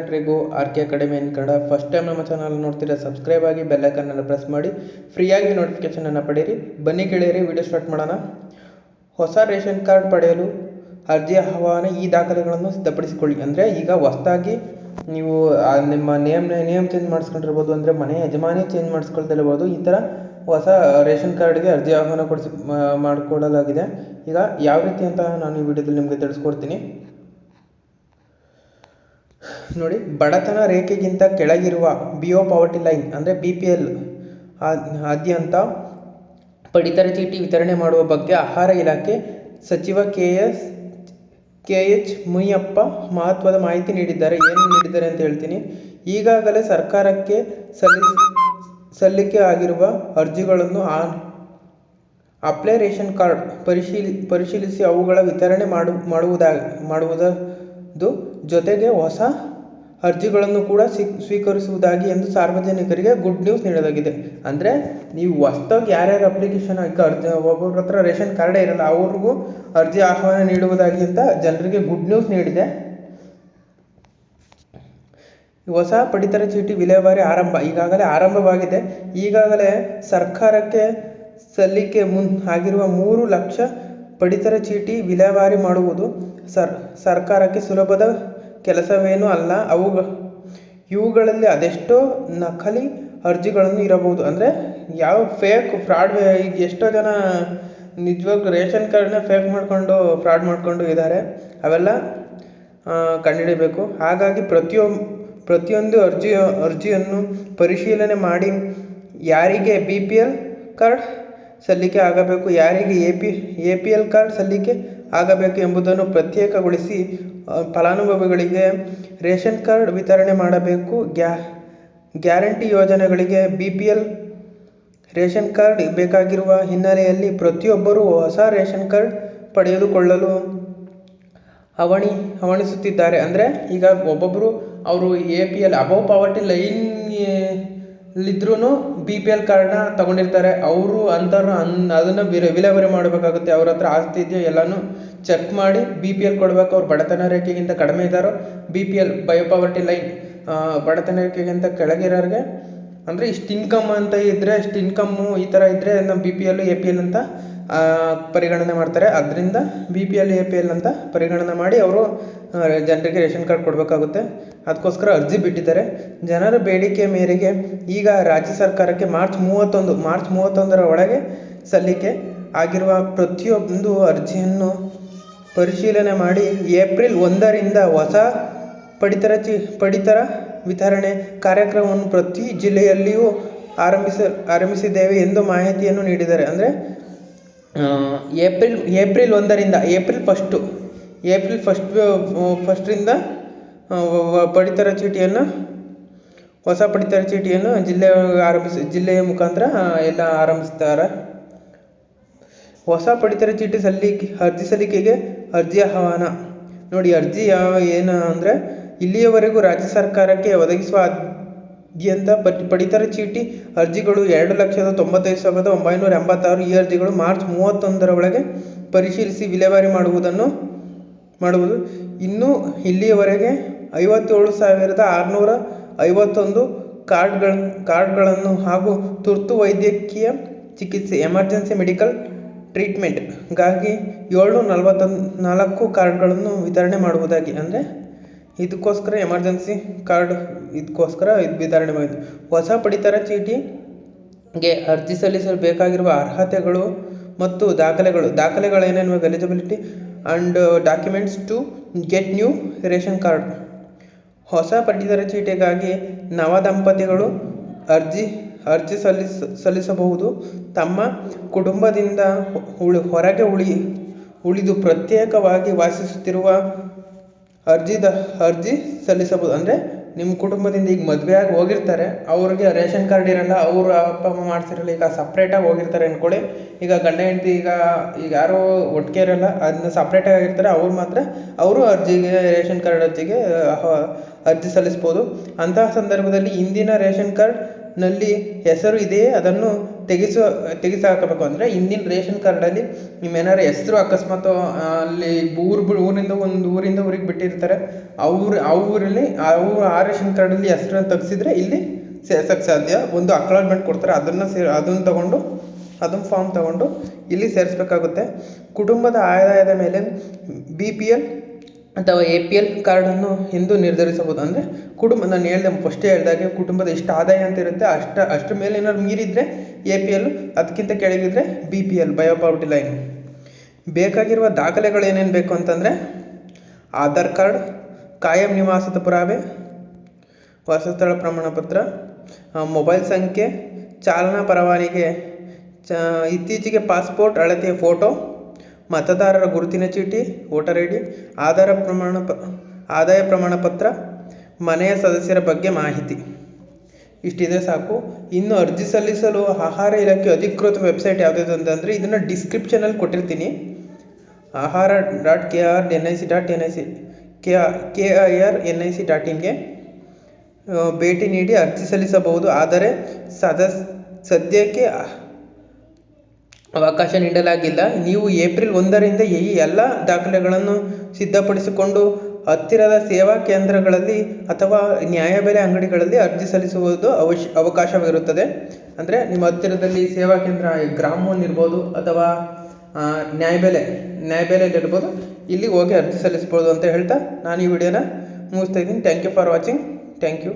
ಎಲ್ರಿಗೂ R K academy in Kannada first time ನಮ್ಮ channel ನೋಡ್ತೀರಾ ಸಬ್ಸ್ಕ್ರೈಬ್ ಆಗಿ ಬೆಲ್ಲೈಕನ್ನನ್ನು ಪ್ರೆಸ್ ಮಾಡಿ ಫ್ರೀಯಾಗಿ ನೋಟಿಫಿಕೇಷನನ್ನು ಪಡೆಯಿರಿ. ಬನ್ನಿ ಕೇಳಿರಿ ವಿಡಿಯೋ ಸ್ಟಾರ್ಟ್ ಮಾಡೋಣ. ಹೊಸ ರೇಷನ್ ಕಾರ್ಡ್ ಪಡೆಯಲು ಅರ್ಜಿ ಆಹ್ವಾನ ಈ ದಾಖಲೆಗಳನ್ನು ಸಿದ್ಧಪಡಿಸಿಕೊಳ್ಳಿ. ಅಂದರೆ ಈಗ ಹೊಸದಾಗಿ ನೀವು ನಿಮ್ಮ ನೇಮ್ ನೇಮ್ ಚೇಂಜ್ ಮಾಡಿಸ್ಕೊಂಡಿರ್ಬೋದು ಅಂದರೆ ಮನೆ ಯಜಮಾನಿ ಚೇಂಜ್ ಮಾಡಿಸ್ಕೊಳ್ತಿರ್ಬೋದು. ಈ ಥರ ಹೊಸ ರೇಷನ್ ಕಾರ್ಡ್ಗೆ ಅರ್ಜಿ ಆಹ್ವಾನ ಕೊಡಿಸಿ ಮಾಡಿಕೊಡಲಾಗಿದೆ. ಈಗ ಯಾವ ರೀತಿ ಅಂತ ನಾನು ಈ ವಿಡಿಯೋದಲ್ಲಿ ನಿಮಗೆ ತಿಳಿಸ್ಕೊಡ್ತೀನಿ. ನೋಡಿ, ಬಡತನ ರೇಖೆಗಿಂತ ಕೆಳಗಿರುವ ಬಿ ಒ ಪಾವರ್ಟಿ ಲೈನ್ ಅಂದರೆ ಬಿ ಪಿ ಎಲ್ ಆದ್ಯಂತ ಪಡಿತರ ಚೀಟಿ ವಿತರಣೆ ಮಾಡುವ ಬಗ್ಗೆ ಆಹಾರ ಇಲಾಖೆ ಸಚಿವ K S, K H Muniyappa ಮಹತ್ವದ ಮಾಹಿತಿ ನೀಡಿದ್ದಾರೆ. ಏನು ನೀಡಿದ್ದಾರೆ ಅಂತ ಹೇಳ್ತೀನಿ. ಈಗಾಗಲೇ ಸರ್ಕಾರಕ್ಕೆ ಸಲ್ಲಿಸಿ, ಸಲ್ಲಿಕೆ ಆಗಿರುವ ಅರ್ಜಿಗಳನ್ನು ಆ, ಅಪ್ಲೈ ರೇಷನ್ ಕಾರ್ಡ್ ಪರಿಶೀಲಿ ಪರಿಶೀಲಿಸಿ ಅವುಗಳ ವಿತರಣೆ ಮಾಡು ಮಾಡುವುದಾಗಿ ಮಾಡುವುದದು ಜೊತೆಗೆ ಹೊಸ ಅರ್ಜಿಗಳನ್ನು ಕೂಡ ಸ್ವೀಕರಿಸುವುದಾಗಿ ಎಂದು ಸಾರ್ವಜನಿಕರಿಗೆ ಗುಡ್ ನ್ಯೂಸ್ ನೀಡಲಾಗಿದೆ. ಅಂದರೆ ನೀವು ಹೊಸ್ದಾಗಿ ಯಾರ್ಯಾರು ಅಪ್ಲಿಕೇಶನ್ ಹಾಕಿ ಅರ್ಜಿ ಒಬ್ಬೊಬ್ಬರ ಹತ್ರ ರೇಷನ್ ಕಾರ್ಡೇ ಇರಲ್ಲ, ಅವ್ರಿಗೂ ಅರ್ಜಿ ಆಹ್ವಾನ ನೀಡುವುದಾಗಿ ಅಂತ ಜನರಿಗೆ ಗುಡ್ ನ್ಯೂಸ್ ನೀಡಿದೆ. ಹೊಸ ಪಡಿತರ ಚೀಟಿ ವಿಲೇವಾರಿ ಆರಂಭ, ಈಗಾಗಲೇ ಆರಂಭವಾಗಿದೆ. ಈಗಾಗಲೇ ಸರ್ಕಾರಕ್ಕೆ ಸಲ್ಲಿಕೆ ಮುನ್, ಆಗಿರುವ ಮೂರು ಲಕ್ಷ ಪಡಿತರ ಚೀಟಿ ವಿಲೇವಾರಿ ಮಾಡುವುದು ಸರ್, ಸರ್ಕಾರಕ್ಕೆ ಸುಲಭದ ಕೆಲಸವೇನೂ ಅಲ್ಲ. ಅವು ಇವುಗಳಲ್ಲಿ ಅದೆಷ್ಟೋ ನಕಲಿ ಅರ್ಜಿಗಳನ್ನು ಇರಬಹುದು. ಅಂದರೆ ಯಾವ ಫೇಕ್ ಫ್ರಾಡ್ ಈಗ ಎಷ್ಟೋ ಜನ ನಿಜವಾಗ್ಲೂ ರೇಷನ್ ಕಾರ್ಡ್ನ ಫೇಕ್ ಮಾಡಿಕೊಂಡು ಫ್ರಾಡ್ ಮಾಡಿಕೊಂಡು ಇದ್ದಾರೆ. ಅವೆಲ್ಲ ಕಂಡುಹಿಡಿಬೇಕು. ಹಾಗಾಗಿ ಪ್ರತಿಯೊ, ಪ್ರತಿಯೊಂದು ಅರ್ಜಿ, ಅರ್ಜಿಯನ್ನು ಪರಿಶೀಲನೆ ಮಾಡಿ ಯಾರಿಗೆ ಬಿ ಪಿ ಎಲ್ ಕಾರ್ಡ್ ಸಲ್ಲಿಕೆ ಆಗಬೇಕು, ಯಾರಿಗೆ A P A P L card ಸಲ್ಲಿಕೆ ಆಗಬೇಕು ಎಂಬುದನ್ನು ಪ್ರತ್ಯೇಕಗೊಳಿಸಿ ಫಲಾನುಭವಿಗಳಿಗೆ ರೇಷನ್ ಕಾರ್ಡ್ ವಿತರಣೆ ಮಾಡಬೇಕು. ಗ್ಯಾ, ಗ್ಯಾರಂಟಿ ಯೋಜನೆಗಳಿಗೆ B P L ration card ಬೇಕಾಗಿರುವ ಹಿನ್ನೆಲೆಯಲ್ಲಿ ಪ್ರತಿಯೊಬ್ಬರೂ ಹೊಸ ರೇಷನ್ ಕಾರ್ಡ್ ಪಡೆದುಕೊಳ್ಳಲು ಹವಣಿ ಹವಣಿಸುತ್ತಿದ್ದಾರೆ ಅಂದರೆ ಈಗ ಒಬ್ಬೊಬ್ಬರು ಅವರು A P L above poverty line ಇದ್ರೂ ಬಿ ಪಿ ಎಲ್ ಕಾರ್ಡ್ನ ತಗೊಂಡಿರ್ತಾರೆ. ಅವರು ಅಂಥವ್ರು ಅನ್, ಅದನ್ನು ವಿರ, ವಿಲೇವಾರಿ ಮಾಡಬೇಕಾಗುತ್ತೆ. ಅವ್ರ ಹತ್ರ ಆಸ್ತಿ ಇದೆಯೋ ಎಲ್ಲನೂ ಚೆಕ್ ಮಾಡಿ ಬಿ ಪಿ ಎಲ್ ಕೊಡಬೇಕು. ಅವ್ರು ಬಡತನ ರೇಖೆಗಿಂತ ಕಡಿಮೆ ಇದ್ದಾರೋ B P L below poverty line ಬಡತನ ರೇಖೆಗಿಂತ ಕೆಳಗಿರೋರಿಗೆ ಅಂದರೆ ಇಷ್ಟು ಇನ್ಕಮ್ ಅಂತ ಇದ್ದರೆ ಇಷ್ಟು ಇನ್ಕಮ್ಮು ಈ ಥರ ಇದ್ದರೆ ನಮ್ಮ B P L A P L ಅಂತ ಪರಿಗಣನೆ ಮಾಡ್ತಾರೆ. ಅದರಿಂದ B P L A P L ಅಂತ ಪರಿಗಣನೆ ಮಾಡಿ ಅವರು ಜನರಿಗೆ ರೇಷನ್ ಕಾರ್ಡ್ ಕೊಡಬೇಕಾಗುತ್ತೆ. ಅದಕ್ಕೋಸ್ಕರ ಅರ್ಜಿ ಬಿಟ್ಟಿದ್ದಾರೆ. ಜನರ ಬೇಡಿಕೆ ಮೇರೆಗೆ ಈಗ ರಾಜ್ಯ ಸರ್ಕಾರಕ್ಕೆ ಮಾರ್ಚ್ ಮೂವತ್ತೊಂದು, ಮಾರ್ಚ್ ಮೂವತ್ತೊಂದರ ಒಳಗೆ ಸಲ್ಲಿಕೆ ಆಗಿರುವ ಪ್ರತಿಯೊಂದು ಅರ್ಜಿಯನ್ನು ಪರಿಶೀಲನೆ ಮಾಡಿ ಏಪ್ರಿಲ್ ಒಂದರಿಂದ ಹೊಸ ಪಡಿತರ ಚಿ, ಪಡಿತರ ವಿತರಣೆ ಕಾರ್ಯಕ್ರಮವನ್ನು ಪ್ರತಿ ಜಿಲ್ಲೆಯಲ್ಲಿಯೂ ಆರಂಭಿಸ, ಆರಂಭಿಸಿದ್ದೇವೆ ಎಂದು ಮಾಹಿತಿಯನ್ನು ನೀಡಿದ್ದಾರೆ. ಅಂದರೆ ಏಪ್ರಿಲ್ ಏಪ್ರಿಲ್ ಒಂದರಿಂದ, ಏಪ್ರಿಲ್ ಫಸ್ಟು ಏಪ್ರಿಲ್ ಫಸ್ಟ್ ಫಸ್ಟ್ರಿಂದ ಪಡಿತರ ಚೀಟಿಯನ್ನು, ಹೊಸ ಪಡಿತರ ಚೀಟಿಯನ್ನು ಜಿಲ್ಲೆ ಆರಂಭಿಸಿ, ಜಿಲ್ಲೆಯ ಮುಖಾಂತರ ಎಲ್ಲ ಆರಂಭಿಸ್ತಾರೆ. ಹೊಸ ಪಡಿತರ ಚೀಟಿ ಸಲ್ಲಿಕೆ, ಅರ್ಜಿ ಸಲ್ಲಿಕೆಗೆ ಅರ್ಜಿ ಆಹ್ವಾನ. ನೋಡಿ, ಅರ್ಜಿ ಯಾವ, ಏನು ಅಂದರೆ, ಇಲ್ಲಿಯವರೆಗೂ ರಾಜ್ಯ ಸರ್ಕಾರಕ್ಕೆ ಒದಗಿಸುವ ಆದ್ಯಂತ ಪಡಿತರ ಚೀಟಿ ಅರ್ಜಿಗಳು ಎರಡು ಲಕ್ಷದ ತೊಂಬತ್ತೈದು ಸಾವಿರದ ಒಂಬೈನೂರ ಎಂಬತ್ತಾರು. ಈ ಅರ್ಜಿಗಳು ಮಾರ್ಚ್ ಮೂವತ್ತೊಂದರ ಒಳಗೆ ಪರಿಶೀಲಿಸಿ ವಿಲೇವಾರಿ ಮಾಡುವುದನ್ನು ಮಾಡುವುದು. ಇನ್ನೂ ಇಲ್ಲಿಯವರೆಗೆ ಐವತ್ತೇಳು ಸಾವಿರದ ಆರುನೂರ ಐವತ್ತೊಂದು ಕಾರ್ಡ್ಗಳ, ಕಾರ್ಡ್ಗಳನ್ನು ಹಾಗೂ ತುರ್ತು ವೈದ್ಯಕೀಯ ಚಿಕಿತ್ಸೆ, ಎಮರ್ಜೆನ್ಸಿ ಮೆಡಿಕಲ್ ಟ್ರೀಟ್ಮೆಂಟ್ಗಾಗಿ ಏಳ್ನೂರ ನಲವತ್ತೊಂದು ನಾಲ್ಕು ಕಾರ್ಡ್ಗಳನ್ನು ವಿತರಣೆ ಮಾಡುವುದಾಗಿ, ಅಂದರೆ ಇದಕ್ಕೋಸ್ಕರ ಎಮರ್ಜೆನ್ಸಿ ಕಾರ್ಡ್ ಇದಕ್ಕೋಸ್ಕರ ಇದು ವಿತರಣೆ ಮಾಡಿದ್ದು. ಹೊಸ ಪಡಿತರ ಚೀಟಿಗೆ ಅರ್ಜಿ ಸಲ್ಲಿಸಲು ಬೇಕಾಗಿರುವ ಅರ್ಹತೆಗಳು ಮತ್ತು ದಾಖಲೆಗಳು. ದಾಖಲೆಗಳು ಏನೇನು eligibility and documents to get new ration card ಹೊಸ ಪಡಿತರ ಚೀಟಿಗಾಗಿ ನವ ದಂಪತಿಗಳು ಅರ್ಜಿ ಅರ್ಜಿ ಸಲ್ಲಿಸ, ಸಲ್ಲಿಸಬಹುದು. ತಮ್ಮ ಕುಟುಂಬದಿಂದ ಉಳಿ, ಹೊರಗೆ ಉಳಿ, ಉಳಿದು ಪ್ರತ್ಯೇಕವಾಗಿ ವಾಸಿಸುತ್ತಿರುವ ಅರ್ಜಿದ ಅರ್ಜಿ ಸಲ್ಲಿಸಬಹುದು. ಅಂದರೆ ನಿಮ್ಮ ಕುಟುಂಬದಿಂದ ಈಗ ಮದುವೆ ಆಗಿ ಹೋಗಿರ್ತಾರೆ, ಅವ್ರಿಗೆ ರೇಷನ್ ಕಾರ್ಡ್ ಇರಲ್ಲ, ಅವರು ಅಪ್ಪ ಅಮ್ಮ ಮಾಡ್ಸಿರಲ್ಲ, ಈಗ ಸಪ್ರೇಟಾಗಿ ಹೋಗಿರ್ತಾರೆ ಅಂದ್ಕೊಳ್ಳಿ ಈಗ ಗಂಡ ಹೆಂಡತಿ ಈಗ ಈಗ ಯಾರೋ ಒಟ್ಟಿಗೆ ಇರಲ್ಲ, ಅದನ್ನ ಸಪ್ರೇಟಾಗಿ ಆಗಿರ್ತಾರೆ, ಅವ್ರು ಮಾತ್ರ, ಅವರು ಅರ್ಜಿಗೆ, ರೇಷನ್ ಕಾರ್ಡ್ ಅರ್ಜಿಗೆ ಅರ್ಜಿ ಸಲ್ಲಿಸ್ಬೋದು ಅಂತಹ ಸಂದರ್ಭದಲ್ಲಿ ಇಂದಿನ ರೇಷನ್ ಕಾರ್ಡ್ನಲ್ಲಿ ಹೆಸರು ಇದೆಯೇ, ಅದನ್ನು ತೆಗೆಸೋ, ತೆಗೆಸಾಕಬೇಕು ಅಂದರೆ ಹಿಂದಿನ ರೇಷನ್ ಕಾರ್ಡಲ್ಲಿ ನಿಮ್ಮ ಏನಾದ್ರು ಹೆಸರು ಅಕಸ್ಮಾತ್ ಅಲ್ಲಿ ಊರು ಊರಿಂದ ಒಂದು ಊರಿಂದ ಊರಿಗೆ ಬಿಟ್ಟಿರ್ತಾರೆ. ಅವ್ರು ಆ ಊರಲ್ಲಿ ಆ ರೇಷನ್ ಕಾರ್ಡಲ್ಲಿ ಹೆಸರು ತೆಗ್ಸಿದ್ರೆ ಇಲ್ಲಿ ಸೇರ್ಸೋಕ್ಕೆ ಸಾಧ್ಯ. ಒಂದು ಅಕ್ಲಾಟ್ಮೆಂಟ್ ಕೊಡ್ತಾರೆ. ಅದನ್ನು ಸೇ ಅದನ್ನು ತಗೊಂಡು ಅದನ್ನು ಫಾರ್ಮ್ ತಗೊಂಡು ಇಲ್ಲಿ ಸೇರಿಸ್ಬೇಕಾಗುತ್ತೆ. ಕುಟುಂಬದ ಆದಾಯದ ಮೇಲೆ ಬಿ ಪಿ ಎಲ್ ಅಥವಾ ಎ ಪಿ ಎಲ್ ಕಾರ್ಡನ್ನು ಎಂದು ನಿರ್ಧರಿಸಬಹುದು. ಅಂದರೆ ಕುಟುಂಬ, ನಾನು ಹೇಳ್ದೆ ಫಸ್ಟೇ ಹೇಳ್ದಾಗೆ ಕುಟುಂಬದ ಎಷ್ಟು ಆದಾಯ ಅಂತ ಇರುತ್ತೆ, ಅಷ್ಟ ಮೇಲೆ ಏನಾದ್ರು ಮೀರಿದರೆ ಎ ಪಿ ಎಲ್, ಅದಕ್ಕಿಂತ ಕೆಳಗಿದ್ರೆ B P L below poverty line. ಬೇಕಾಗಿರುವ ದಾಖಲೆಗಳು ಏನೇನು ಬೇಕು ಅಂತಂದರೆ ಆಧಾರ್ ಕಾರ್ಡ್, ಕಾಯಂ ನಿವಾಸದ ಪುರಾವೆ ವಾಸಸ್ಥಳ ಪ್ರಮಾಣ ಪತ್ರ ಮೊಬೈಲ್ ಸಂಖ್ಯೆ, ಚಾಲನಾ ಪರವಾನಿಗೆ, ಚ, ಇತ್ತೀಚೆಗೆ ಪಾಸ್ಪೋರ್ಟ್ ಅಳತೆಯ ಫೋಟೋ, ಮತದಾರರ ಗುರುತಿನ ಚೀಟಿ, ವೋಟರ್ ಐ ಡಿ, ಆಧಾರ ಪ್ರಮಾಣ ಪ ಆದಾಯ ಪ್ರಮಾಣ ಪತ್ರ ಮನೆಯ ಸದಸ್ಯರ ಬಗ್ಗೆ ಮಾಹಿತಿ. ಇಷ್ಟಿದೆ ಸಾಕು. ಇನ್ನು ಅರ್ಜಿ ಸಲ್ಲಿಸಲು ಆಹಾರ ಇಲಾಖೆ ಅಧಿಕೃತ ವೆಬ್ಸೈಟ್ ಯಾವ್ದು ಅಂತಂದರೆ ಇದನ್ನು ಡಿಸ್ಕ್ರಿಪ್ಷನಲ್ಲಿ ಕೊಟ್ಟಿರ್ತೀನಿ. Ahara dot K R N I C dot N I C K K I R N I C dot ಇನ್ಗೆ ಭೇಟಿ ನೀಡಿ ಅರ್ಜಿ ಸಲ್ಲಿಸಬಹುದು. ಆದರೆ ಸದಸ್ ಸದ್ಯಕ್ಕೆ ಅವಕಾಶ ನೀಡಲಾಗಿಲ್ಲ. ನೀವು ಏಪ್ರಿಲ್ ಒಂದರಿಂದ ಈ ಎಲ್ಲ ದಾಖಲೆಗಳನ್ನು ಸಿದ್ಧಪಡಿಸಿಕೊಂಡು ಹತ್ತಿರದ ಸೇವಾ ಕೇಂದ್ರಗಳಲ್ಲಿ ಅಥವಾ ನ್ಯಾಯಬೆಲೆ ಅಂಗಡಿಗಳಲ್ಲಿ ಅರ್ಜಿ ಸಲ್ಲಿಸುವುದು ಅವಶ್ಯ, ಅವಕಾಶವಿರುತ್ತದೆ. ಅಂದರೆ ನಿಮ್ಮ ಹತ್ತಿರದಲ್ಲಿ ಸೇವಾ ಕೇಂದ್ರ ಗ್ರಾಮೋನ್ ಇರ್ಬೋದು ಅಥವಾ ನ್ಯಾಯಬೆಲೆ ನ್ಯಾಯಬೆಲೆಯಲ್ಲಿ ಇರ್ಬೋದು ಇಲ್ಲಿ ಹೋಗಿ ಅರ್ಜಿ ಸಲ್ಲಿಸ್ಬೋದು ಅಂತ ಹೇಳ್ತಾ ನಾನು ಈ ವಿಡಿಯೋನ ಮುಗಿಸ್ತಾ ಇದ್ದೀನಿ. Thank you for watching thank you